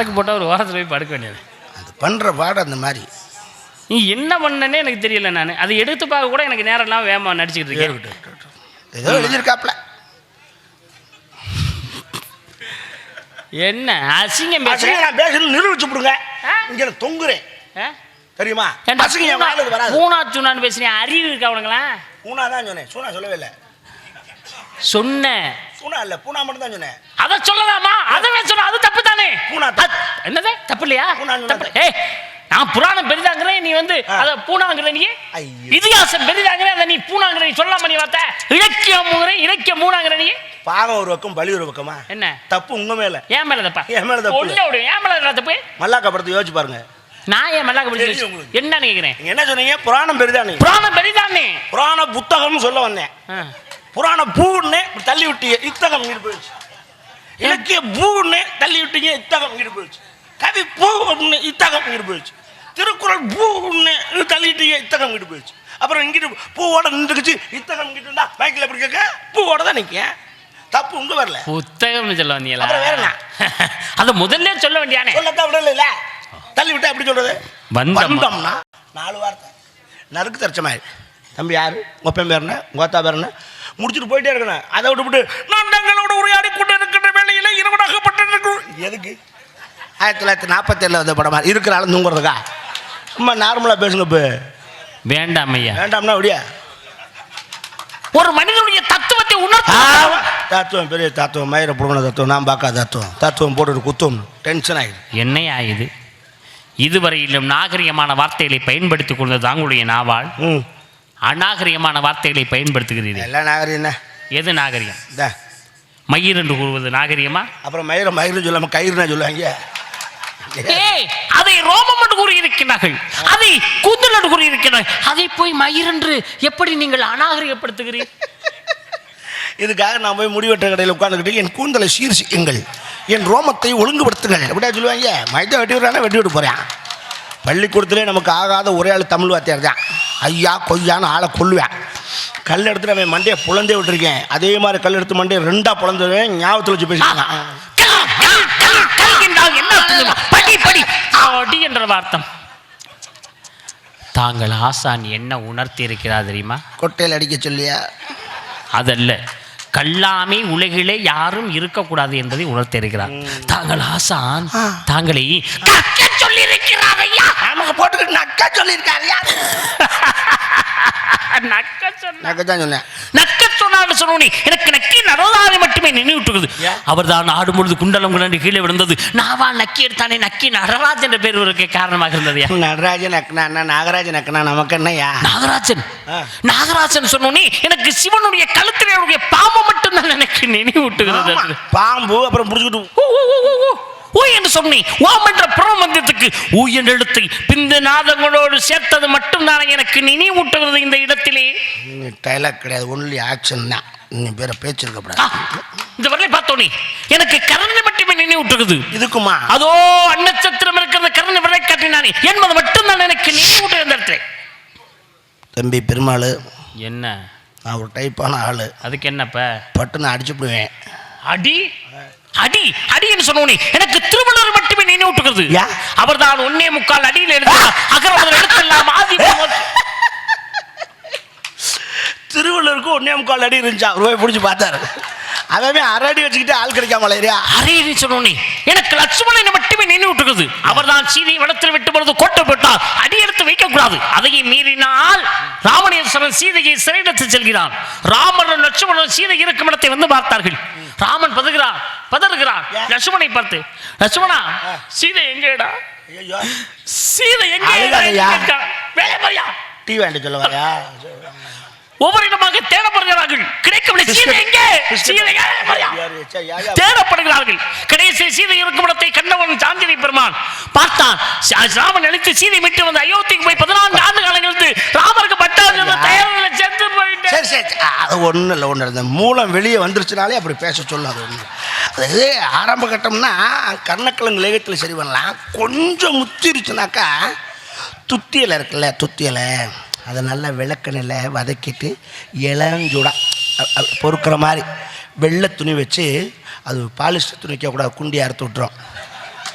சரக்கு போட்டால் ஒரு ஓரத்தில் போய் படுக்க வேண்டியது. அது பண்ணுற பாடம் அந்த மாதிரி. நீ என்ன பண்ணனே எனக்கு தெரியல நான். அதை எடுத்து பார்க்க கூட எனக்கு நேரம் இல்லாமல் வேகமாக நடிச்சுக்கிட்டு இருக்கேன். ஏதோ எழுதியிருக்காப்ல. என்ன? அசிங்கம் பசங்க நான் பேசணும் நிரூபிச்சு விடுங்க? இங்க தொங்குறேன்? தெரியுமா? வராது. பூனா சுண்ணான்னு பேசுறேன் அறிவு இருக்கா உனங்களா பூனா தான் சொன்னேன். சூனா சொல்லவே இல்லை. சொன்னேன் பூனா இல்ல பூனா மட்டும் தான் சொன்னேன். அதை சொல்லலாமா? அதை சொன்ன அது தப்பு. தானே பூனா என்னது தப்பு இல்லையா தப்பு. ஏய் நான் புராணம் பெரிதாங்கிறேன் நீ வந்து. அத பூனாங்கிற நீ. இதிகாசம் பெரிதாங்கிறேன் அதை நீ பூனாங்கிற நீ சொல்லாம நீ வார்த்தை? இலக்கியம் இலக்கியம் மூணாங்கிற நீ. பாவம் ஒரு பக்கம் பலி ஒரு பக்கமா? என்ன? தப்பு உங்க மேல. ஏன் மேல தப்பா? என் மேல தப்பு. ஒண்ணு விடு ஏன் மேல தப்பு? மல்லாக்கா படத்தை யோசிச்சு பாருங்க. நான் ஏன் மல்லாக்க உங்களுக்கு. என்ன நினைக்கிறேன் என்ன சொன்னீங்க? புராணம் பெரிதானே புராணம் பெரிதானே புராண புத்தகம்னு சொல்ல வந்தேன். புராண பூன்னு தள்ளி விட்டீங்க இத்தகம் இங்கிட்டு போயிடுச்சு. இலக்கிய பூன்னு தள்ளி விட்டீங்க இத்தகம் இங்கிட்டு போயிடுச்சு. கவி பூன்னு இத்தகம் இங்கிட்டு போயிடுச்சு. திருக்குறள் பூன்னு தள்ளிட்டீங்க இத்தகம் இங்கிட்டு போயிடுச்சு. அப்புறம் இங்கிட்டு பூவோட நின்றுக்குச்சு இத்தகம் இங்கிட்டு இருந்தா பைக்கில் எப்படி கேட்க? பூவோட தான் நிற்க தப்பு உங்க வரல. புத்தகம்னு சொல்ல வந்தீங்களா வேற என்ன? அதை முதல்ல சொல்ல வேண்டியானே. சொல்லத்தான் விடல இல்ல தள்ளி விட்டா எப்படி சொல்றது. வந்தோம்னா நாலு வார்த்தை. நறுக்கு தரிச்ச மாதிரி. தம்பி யாரு? உப்பன் பேர் என்ன? உங்கத்தா பேர் என்ன? முடிச்சுட்டு போயிட்டே இருக்கணும் அதை விட்டுவிட்டு நான் தங்களோட உரையாடி கொண்டு இருக்கின்ற வேலையில இருவனாகப்பட்டு எதுக்கு? ஆயிரத்தி தொள்ளாயிரத்தி நாற்பத்தி ஏழில் வந்த படமா? இருக்கிற ஆளும் தூங்குறதுக்கா சும்மா நார்மலாக பேசுங்க இப்போ. வேண்டாம் ஐயா. வேண்டாம்னா அப்படியா? ஒரு மனிதனுடைய தத்துவத்தை உணர்த்த தத்துவம். பெரிய தத்துவம் மயிரை புடுங்கின தத்துவம் நான் பார்க்காத தத்துவம். தத்துவம் போட்டு குத்தும். டென்ஷன் ஆகிடும் என்னையா இது? இதுவரையிலும் நாகரிகமான வார்த்தைகளை பயன்படுத்திக் கொண்டது தாங்களுடைய நாவால். அநாகரிகமான வார்த்தைகளை பயன்படுத்துகிறீர்கள். எல்லாம் நாகரிகம் எது நாகரிகம்? இந்தா. மயிர் என்று கூறுவது நாகரிகமா? அப்புறம் மயிரை மயிர்னு சொல்லாம கயிறுனா சொல்லுவாங்க. அதை ரோமம் என்று கூறியிருக்கிறார்கள். அதை கூந்தல் என்று கூறியிருக்கிறார்கள். அதை போய் மயிர் என்று எப்படி நீங்கள் அநாகரிகப்படுத்துகிறீர்கள் இதுக்காக நான் போய் முடிவெட்ட கடையில் உட்காந்துக்கிட்டு என் கூந்தலை சீர்சிக்குங்கள். என் ரோமத்தை ஒழுங்குபடுத்துங்கள். அப்படியா சொல்லுவாங்க? மைத்தை வெட்டி விடுறானே? வெட்டி விட்டு போகிறேன் பள்ளிக்கூடத்திலே நமக்கு ஆகாத ஒரே ஆள் தமிழ் வாத்தியார் தான். ஐயா கொய்யான்னு ஆளை கொல்லுவேன். கல் எடுத்துட்டு அவன் மண்டையை புலந்தே விட்டுருக்கேன். அதே மாதிரி கல் எடுத்து மண்டையை ரெண்டா புலந்துருவேன். ஞாபகத்தில் வச்சு பேசிக்கலாம் அடி என்ற வார்த்தம். தாங்கள் ஆசான் என்ன உணர்த்தி இருக்கிறார் தெரியுமா? கொட்டையில் அடிக்க சொல்லியா? அதல்ல. கல்லாமை உலகிலே யாரும் இருக்கக்கூடாது என்பதை உணர்த்தி இருக்கிறார் தாங்கள் ஆசான் தாங்களை சொல்லியிருக்கிறார். ஆமாங்க போட்டுக்கிட்டு நக்கா சொல்லியிருக்காரு யார்? நக்க சொன்ன. நக்க தான் சொன்னேன். நக்க சொன்னான்னு சொன்னோனே எனக்கு நக்கி நடந்தாரை மட்டுமே நினைவுட்டுக்குது? அவர் தான் ஆடும் பொழுது குண்டலம் குண்டன்று கீழே விழுந்தது. நாவா நக்கி எடுத்தானே நக்கி நடராஜ் என்ற பேர் இவருக்கு காரணமாக இருந்தது நடராஜன் அக்கனா அண்ணா நாகராஜன் அக்கனா நமக்கு என்னய்யா நாகராஜன். நாகராஜன் சொன்னோனே எனக்கு சிவனுடைய கழுத்தில் அவருடைய பாம்பு மட்டும்தான் எனக்கு நினைவூட்டுகிறது பாம்பு அப்புறம் புடிச்சுக்கிட்டு ஊ, என்று சொன்னேன். ஓம் என்ற பிரமந்திரத்துக்கு ஊ என்ற எழுத்தை பிந்த நாதங்களோடு சேர்த்தது மட்டும்தான் எனக்கு நினைவூட்டுகிறது இந்த இடத்திலே. டைலாக் கிடையாது ஒன்லி ஆக்ஷன் தான். நீ பேரை பேச்சு ஆ, இருக்கக்கூடாது இந்த வரலை பார்த்தோனே எனக்கு கருணை மட்டுமே நினைவூட்டுகிறது. இதுக்குமா அதோ அன்னச்சத்திரம் இருக்கிறது கருணை விரை காட்டினானே என்பது மட்டும்தான் எனக்கு நினைவூட்டு இந்த இடத்துல. தம்பி பெருமாள் என்ன? நான் ஒரு டைப்பான ஆள். அதுக்கு என்னப்ப? பட்டுன்னு அடிச்சுடுவேன் அடி? அடி அடி என்று சொன்னோனே எனக்கு திருவள்ளுவர் மட்டுமே நினைவூட்டுகிறது யா? அவர்தான் ஒன்னே முக்கால் அடியில் எழுதினார் அகர முதல் எழுத்தெல்லாம் ஆதி முதல் திருவள்ளூருக்கு ஒன்னே முக்கால் அடி இருந்துச்சா? ஒரு போய் பிடிச்சி பார்த்தாரு. அவன் அரை அடி வச்சுக்கிட்டு ஆள் கிடைக்காம இல்லையா அரேரி சொன்னோனே எனக்கு லட்சுமணனை மட்டுமே நினைவூட்டுகிறது அவர்தான் சீதை வனத்தில் விட்டு பொழுது கோட்டை போட்டால் அடி எடுத்து வைக்க கூடாது அதையும் மீறினால் ராமணேஸ்வரன் சீதையை சிறையிடத்து செல்கிறான். ராமரும் லட்சுமணன் சீதை இருக்கும் இடத்தை வந்து பார்த்தார்கள். ராமன் பதுகிறான் பதறுகிறான் ஏன்? லட்சுமணை பார்த்து லட்சுமணா சீதை எங்கேடா? சீதை எங்கே? டீ வாங்கிட்டு சொல்ல வரையா ஒவ்வொரு இடமாக தேடப்படுகிறார்கள். கிடைக்கவில்லை. சீதை எங்கே? சீதை. தேடப்படுகிறார்கள். கடைசி சீதை இருக்கும் இடத்தை பெருமான் பார்த்தான். ராமன் அழித்து சீதை மீட்டு வந்து அயோத்திக்கு போய் பதினான்கு ஆண்டு காலம் ராமருக்கு பட்டாபிஷேகம் தயாரில் சென்று போயிட்டு சரி சரி. அது ஒன்றும் இல்லை ஒன்று இல்லை. மூலம் வெளியே வந்துருச்சுனாலே அப்படி பேச சொல்லும் அது ஒன்று அது ஆரம்ப கட்டம்னா கர்ணக்கிழங்கு லேகத்தில் சரி பண்ணலாம். கொஞ்சம் முத்திருச்சுனாக்கா துத்தியலை இருக்குல்ல துத்தியலை அதை நல்லா விளக்கெண்ணில் வதக்கிட்டு இளஞ்சூடா பொறுக்கிற மாதிரி வெள்ளை துணி வச்சு அது பாலிஸ்டர் துணி வைக்கக்கூடாது குண்டி அறுத்து விட்டுரும்.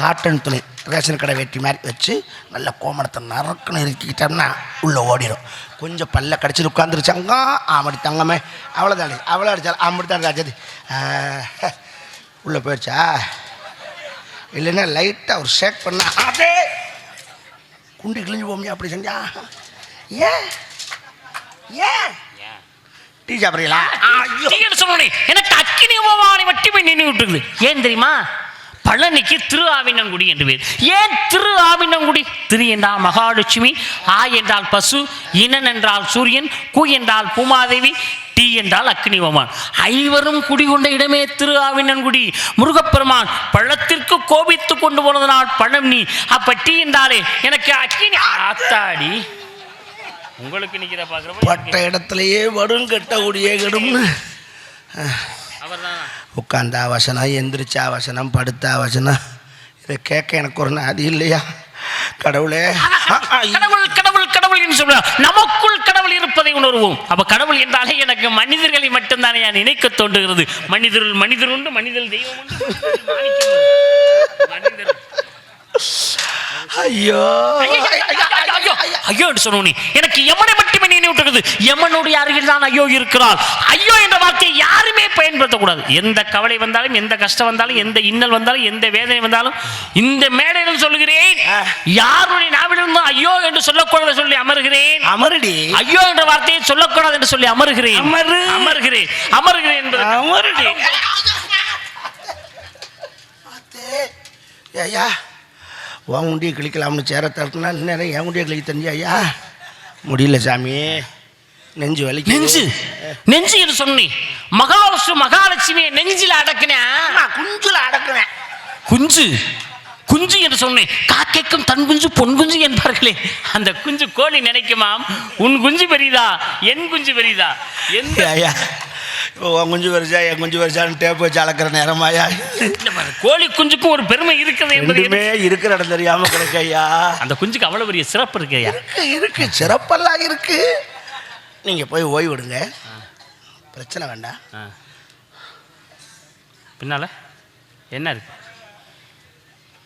காட்டன் துணி ரேஷன் கடை வெட்டி மாதிரி வச்சு நல்ல கோமணத்தை நறுக்குன்னு இறுக்கிக்கிட்டோம்னா உள்ளே ஓடிடும் கொஞ்சம் பல்ல கடிச்சிட்டு உட்காந்துருச்சாங்க ஆமடி தங்கமே. அவ்வளோதானே அவ்வளோ அடிச்சாலும் ஆமடி தான் ராஜாதி உள்ளே போயிடுச்சா? இல்லைன்னா லைட்டாக ஒரு ஷேக் பண்ணா அதே குண்டி கிழிஞ்சு போமியா அப்படி செஞ்சா. ஏன் ஏன் டீ சாப்பிட்றீங்களா? எனக்கு அக்கினி நினைவு விட்டுருது ஏன் தெரியுமா? பழனிக்கு திரு ஆவினங்குடி என்று பேர். ஏன் திரு ஆவினங்குடி? திரு என்றால் மகாலட்சுமி ஆ என்றால் பசு இனன் என்றால் சூரியன் கு என்றால் பூமாதேவி டி என்றால் அக்னிவமான் ஐவரும் குடிகொண்ட இடமே திரு ஆவினன்குடி முருகப்பெருமான் பழத்திற்கு கோபித்து கொண்டு போனதனால் பழம் நீ. அப்ப டீ என்றாலே எனக்கு அக்னி ஆத்தாடி. உங்களுக்கு நிக்கிற பட்ட பாக்குறப்ப இடத்துலையே வரும் கெட்ட கூடியே கெடும்னு உட்காந்தா வசனம் எந்திரிச்சா வசனம் படுத்தா வசனம். இதை கேட்க எனக்கு ஒரு நாதி இல்லையா? கடவுளே. கடவுள் கடவுள் கடவுள் என்று சொல்றார். நமக்குள் கடவுள் இருப்பதை உணர்வோம். அப்ப கடவுள் என்றாலே எனக்கு மனிதர்களை மட்டும்தானே நான் நினைக்க தோன்றுகிறது. மனிதருள் மனிதர் உண்டு மனிதர் தெய்வம் உண்டு ஐயோ. ஐயோ, ஐயோ, என்று சொன்னோனே எனக்கு யமனை மட்டுமே நினைவுட்டுகிறது யமனுடைய அருகில் தான் ஐயோ இருக்கிறார் ஐயோ என்ற வார்த்தையை யாருமே பயன்படுத்தக்கூடாது. எந்த கவலை வந்தாலும் எந்த கஷ்டம் வந்தாலும் எந்த இன்னல் வந்தாலும் எந்த வேதனை வந்தாலும் இந்த மேடையில் சொல்லுகிறேன். யாருடைய நாவிலிருந்தும் ஐயோ என்று சொல்லக்கூடாது சொல்லி அமர்கிறேன். அமருடி. ஐயோ என்ற வார்த்தையை சொல்லக்கூடாது என்று சொல்லி அமர்கிறேன். அமரு. அமர்கிறேன். அமர்கிறேன் என்பது அமருடி. ஐயா. உன் உண்டியை கிழிக்கலாம்னு சேர தட்டினா நேரம் என் உண்டியை கிழிக்க தெரிஞ்சு ஐயா? முடியல சாமி. நெஞ்சு வலிக்கு நெஞ்சு? நெஞ்சு என்று சொன்னி. மகாலட்சுமி மகாலட்சுமியை நெஞ்சில் அடக்கினேன் குஞ்சுல அடக்குவேன் குஞ்சு? குஞ்சு என்று சொன்னேன் காக்கைக்கும் தன் குஞ்சு பொன் குஞ்சு என்பார்களே. அந்த குஞ்சு கோழி நினைக்குமாம்? உன் குஞ்சு பெரிதா? என் குஞ்சு ஐயா இப்போ உன் குஞ்சு வரிசா என் குஞ்சு வரிசான்னு டேப் வச்சு அளக்கிற நேரமாயா? கோழி குஞ்சுக்கும் ஒரு பெருமை இருக்குது என்பது ரெண்டுமே இருக்கிற இடம் தெரியாம கிடக்கு ஐயா அந்த குஞ்சுக்கு அவ்வளவு பெரிய சிறப்பு இருக்கு ஐயா. இருக்கு இருக்கு சிறப்பெல்லாம் இருக்கு. நீங்க போய் ஓய்வு விடுங்க பிரச்சனை வேண்டாம். பின்னால? என்ன இருக்கு?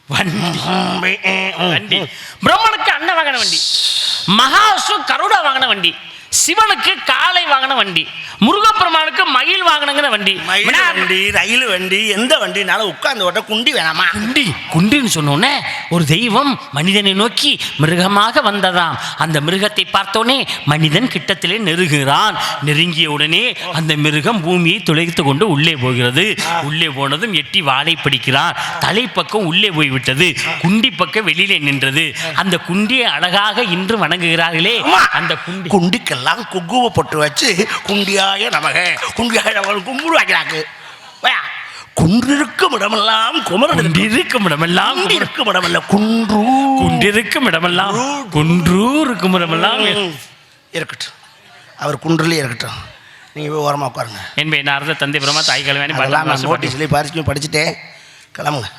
வண்டி. வண்டி. பிரம்மனுக்கு அண்ணன் வாங்கின வண்டி. மகாசு கருடா வாங்கின வண்டி. சிவனுக்கு காளை வாங்கின வண்டி முருகப்பெருமானுக்கு மயில் வாங்கினங்கிற வண்டி. மயில் வண்டி ரயில் வண்டி எந்த வண்டினாலும் உட்கார்ந்து ஓட்ட குண்டி வேணாமா? குண்டி குண்டின்னு சொன்னோன்னே ஒரு தெய்வம் மனிதனை நோக்கி மிருகமாக வந்ததாம். அந்த மிருகத்தை பார்த்தோனே மனிதன் கிட்டத்திலே நெருங்குகிறான். நெருங்கிய உடனே அந்த மிருகம் பூமியை துளைத்து கொண்டு உள்ளே போகிறது. உள்ளே போனதும் எட்டி வாளை பிடிக்கிறான். தலைப்பக்கம் உள்ளே போய்விட்டது. குண்டி பக்கம் வெளியிலே நின்றது. அந்த குண்டியை அழகாக இன்று வணங்குகிறார்களே. அந்த குண்டி குண்டிக்கெல்லாம் குங்கும பொட்டு வச்சு குண்டியாய நமக. குண்டியாய நமக கும்பிடு வைக்கிறாங்க குன்றிருக்கும் இடமெல்லாம் குமரன் குண்டிருக்கும் இடமெல்லாம் குண்டிருக்கும் இடமல்ல குன்று. குண்டிருக்கும் இடமெல்லாம் குன்றூ. இருக்கும் இடமெல்லாம். இருக்கட்டும். அவர் குன்றிலே இருக்கட்டும். நீங்க போய் ஓரமா உட்காருங்க. என்பதை நாரத தந்தை பிரமா தாய் அதெல்லாம் நான் பாட்டி நோட்டீஸ்லேயே பரிசுக்கும் படிச்சுட்டேன். கிளம்புங்க.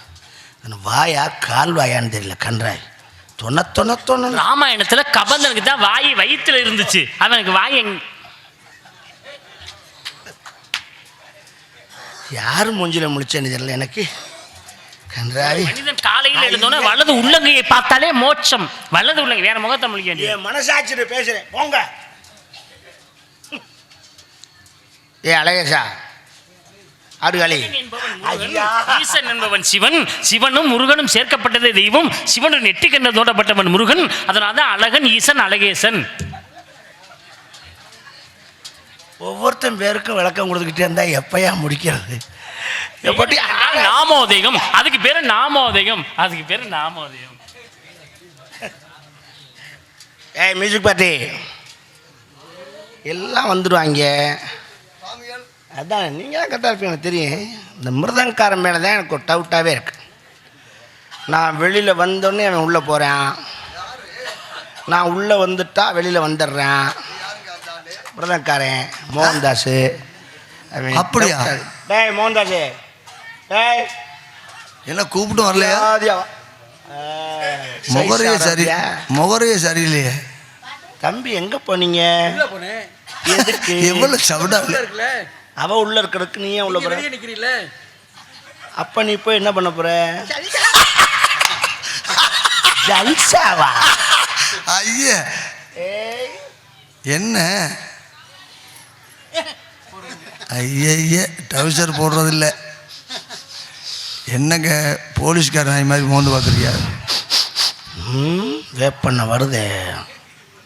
வாயா கால் வாயான்னு தெரியல கன்றாய். தொண்ண தொண்ண தொண்ண ராமாயணத்துல கபந்தனுக்கு தான் வாய் வயித்துல இருந்துச்சு. அவனுக்கு வாய் எங் யார் மூஞ்சில முழிச்சேன்னு தெரியல எனக்கு? மனிதன் காலையில் எழுந்தோன்னே வலது உள்ளங்கையை பார்த்தாலே மோட்சம். வலது உள்ளங்கை வேற முகத்தை முழிக்க மனசாட்சியில் பேசுறேன். போங்க. ஏ அழகேசா ஆடுகாலி ஐயா. ஈசன் என்பவன் சிவன். சிவனும் முருகனும் சேர்க்கப்பட்டதே தெய்வம். சிவனுடன் நெட்டிக்கண்ண தோட்டப்பட்டவன் முருகன். அதனால தான் அழகன் ஈசன் அழகேசன். ஒவ்வொருத்தன் பேருக்கும் விளக்கம் கொடுத்துக்கிட்டே இருந்தா எப்பயா முடிக்கிறது? எப்படி நாமோதயம் அதுக்கு பேரு நாமோதயம் அதுக்கு பேரு நாமோதயம் ஏய் மியூசிக் பார்ட்டி எல்லாம் வந்துடுவாங்க அதான் நீங்கள் கரெக்டாக இருப்பீங்க எனக்கு தெரியும். இந்த மிருதங்காரன் மேலே தான் எனக்கு ஒரு டவுட்டாகவே இருக்கு. நான் வெளியில் வந்தோடனே அவன் உள்ளே போகிறான் நான் உள்ளே வந்துட்டா வெளியில் வந்துடுறேன். மிருதங்காரன் மோகன்தாஸ். அப்படியா? டேய் மோகன்தாஸ். டேய். என்ன கூப்பிட்டு வரலையா? முகரையே சரி? முகரையே சரியில்லையே. தம்பி எங்க போனீங்க? எதுக்கு? எவ்வளவு சவுடா அவ உள்ள இருக்கிறதுக்கு நீ ஏன் உள்ள போற? நிக்கிறீல்ல? அப்ப நீ போய் என்ன பண்ண போற? ஜல்சாவா? ஐயா. ஏய். என்ன? ஐய டவுசர் போடுறதில்ல. என்னங்க போலீஸ்கார நாய் மாதிரி மோந்து பார்க்குறியா? வேப்பண்ண வருதே.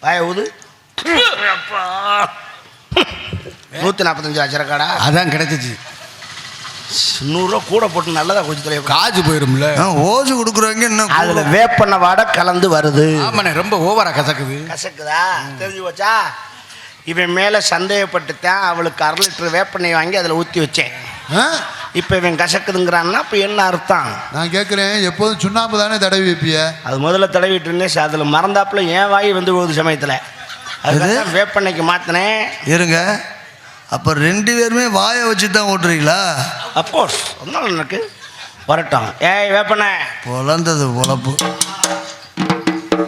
வாய ஊது. அப்பா. நூற்றி நாற்பத்தஞ்சு லட்ச ரூபாடா அதான் கிடைச்சிச்சு. நூறுரூவா கூட போட்டு நல்லதா கொஞ்சம் தலையை காஜு போயிரும்ல. ஓசு கொடுக்குறவங்க என்ன அதுல வேப்பண்ண வாடை கலந்து வருது. ஆமாண்ணே ரொம்ப ஓவரா கசக்குது. கசக்குதா? தெரிஞ்சு போச்சா? இவன் மேல சந்தேகப்பட்டுத்தான் அவளுக்கு அரை லிட்டர் வேப்பெண்ணெய் வாங்கி அதில் ஊற்றி வச்சேன்? இப்போ இவன் கசக்குதுங்கிறான்னா இப்போ என்ன அர்த்தம்? நான் கேட்குறேன் எப்போதும் சுண்ணாம்பு தானே தடவி வைப்பிய? அது முதல்ல தடவிட்டு இருந்தேன் அதில் மறந்தாப்புல ஏன் வாய் வந்து போகுது சமயத்தில். அதுதான் வேப்பெண்ணெய்க்கு மாற்றினேன் இருங்க. அப்போ ரெண்டு பேருமே வாயை வச்சு தான் ஓட்டுறீங்களா அப்கோர்ஸ் ஒன்றும் எனக்கு. வரட்டும். ஏய் வேப்பண்ணே. பொழந்தது பொழப்பு.